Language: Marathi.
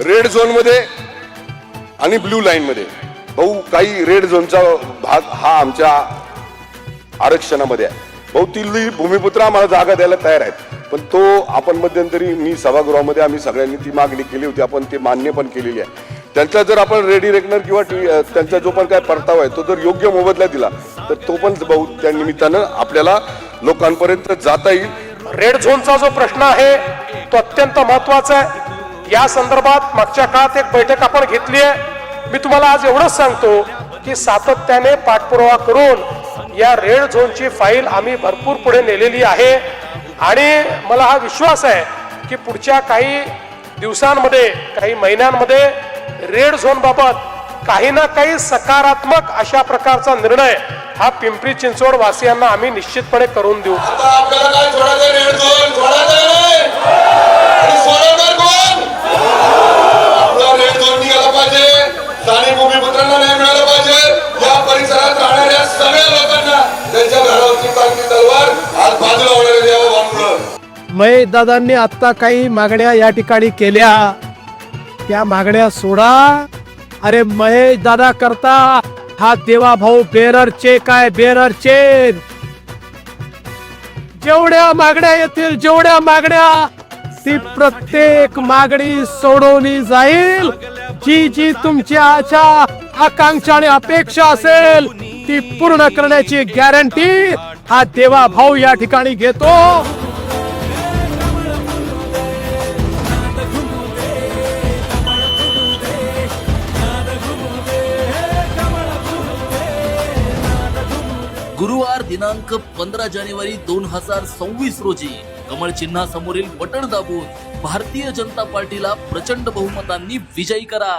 रेड झोनमध्ये आणि ब्ल्यू लाईनमध्ये भाऊ काही रेड झोनचा भाग हा आमच्या आरक्षणामध्ये आहे. भाऊ ती भूमिपुत्र आम्हाला जागा द्यायला तयार आहेत. पण तो आपण मध्यंतरी मी सभागृहामध्ये आम्ही सगळ्यांनी ती मागणी केली होती. आपण ते मान्य पण केलेली आहे. त्यांचा जर आपण रेडी रेकनर किंवा टी- त्यांचा जो पण काय परतावा आहे तो जर योग्य मोबदला दिला तर तो पण भाऊ त्या निमित्तानं आपल्याला लोकांपर्यंत जाता येईल. रेड झोनचा जो प्रश्न आहे तो अत्यंत महत्त्वाचा आहे. या संदर्भात मागच्या काळात एक बैठक आपण घेतली आहे. मी तुम्हाला आज एवढंच सांगतो की सातत्याने पाठपुरावा करून या रेड झोनची फाईल आम्ही भरपूर पुढे नेलेली आहे. आणि मला हा विश्वास आहे की पुढच्या काही दिवसांमध्ये काही महिन्यांमध्ये रेड झोनबाबत काही ना काही सकारात्मक अशा प्रकारचा निर्णय हा पिंपरी चिंचवड वासियांना आम्ही निश्चितपणे करून देऊ. महेश दादांनी आत्ता काही मागण्या या ठिकाणी केल्या. त्या मागण्या सोडा. अरे महेश दादा करता हा देवा भाऊ बेररचे काय बेररचे जेवढ्या मागण्या येतील जेवढ्या मागण्या ती प्रत्येक मागणी सोडवली जाईल. जी जी तुमची आशा आकांक्षा आणि अपेक्षा असेल ती पूर्ण करण्याची गॅरंटी हा देवा भाऊ या ठिकाणी घेतो. गुरुवार दिनांक पंधरा जानेवारी दोन हजार सव्वीस रोजी कमळ चिन्हासमोरील बटण दाबून भारतीय जनता पार्टीला प्रचंड बहुमतांनी विजयी करा.